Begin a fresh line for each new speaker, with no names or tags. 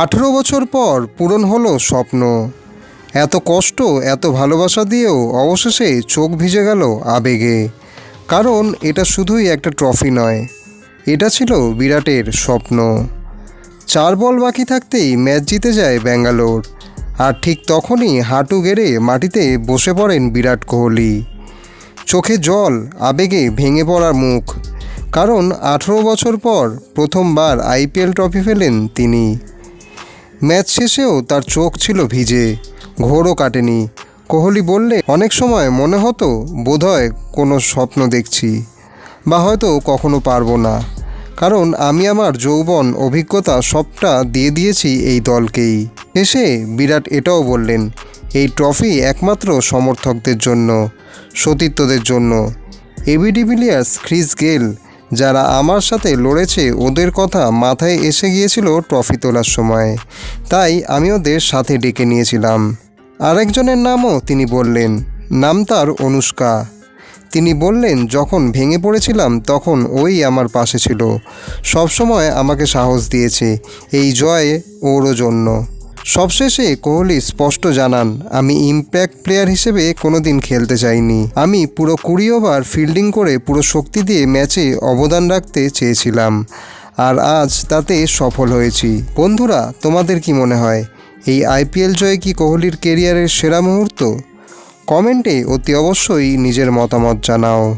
আঠেরো বছর পর পূরণ হলো স্বপ্ন। এত কষ্ট, এত ভালোবাসা দিয়েও অবশেষে চোখ ভিজে গেল আবেগে। কারণ এটা শুধুই একটা ট্রফি নয়, এটা ছিল বিরাটের স্বপ্ন। চার বল বাকি থাকতেই ম্যাচ জিতে যায় ব্যাঙ্গালোর, আর ঠিক তখনই হাঁটু গেড়ে মাটিতে বসে পড়েন বিরাট কোহলি। চোখে জল, আবেগে ভেঙে পড়ার মুখ। কারণ আঠেরো বছর পর প্রথমবার আইপিএল ট্রফি ফেলেন তিনি। ম্যাচ শেষেও তার চোখ ছিল ভিজে, ঘোরও কাটেনি। কোহলি বললে, অনেক সময় মনে হতো বোধহয় কোনো স্বপ্ন দেখছি, বা হয়তো কখনো পারব না। কারণ আমি আমার যৌবন অভিজ্ঞতা সবটা দিয়ে দিয়েছি এই দলকেই। শেষে বিরাট এটাও বললেন, এই ট্রফি একমাত্র সমর্থকদের জন্য, সতীর্থদের জন্য। এবি ডিভিলিয়ার্স ক্রিস গেল যারা আমার সাথে লড়েছে ওদের কথা মাথায় এসে গিয়েছিল ট্রফি তোলার সময়। তাই আমি ওদের সাথে ডেকে নিয়েছিলাম। আরেকজনের নামও তিনি বললেন, নাম তার অনুষ্কা। তিনি বললেন, যখন ভেঙে পড়েছিলাম, তখন ওই আমার পাশে ছিল। সবসময় আমাকে সাহস দিয়েছে। এই জয় ওরও জন্য। সবশেষে কোহলি স্পষ্ট জানান, আমি ইম্প্যাক্ট প্লেয়ার হিসেবে কোনোদিন খেলতে চাইনি। আমি পুরো কুড়ি ওভার ফিল্ডিং করে পুরো শক্তি দিয়ে ম্যাচে অবদান রাখতে চেয়েছিলাম। আর আজ তাতে সফল হয়েছি। বন্ধুরা, তোমাদের কি মনে হয়, এই আইপিএল জয় কি কোহলির কেরিয়ারের সেরা মুহূর্ত? কমেন্টে অতি অবশ্যই নিজের মতামত জানাও।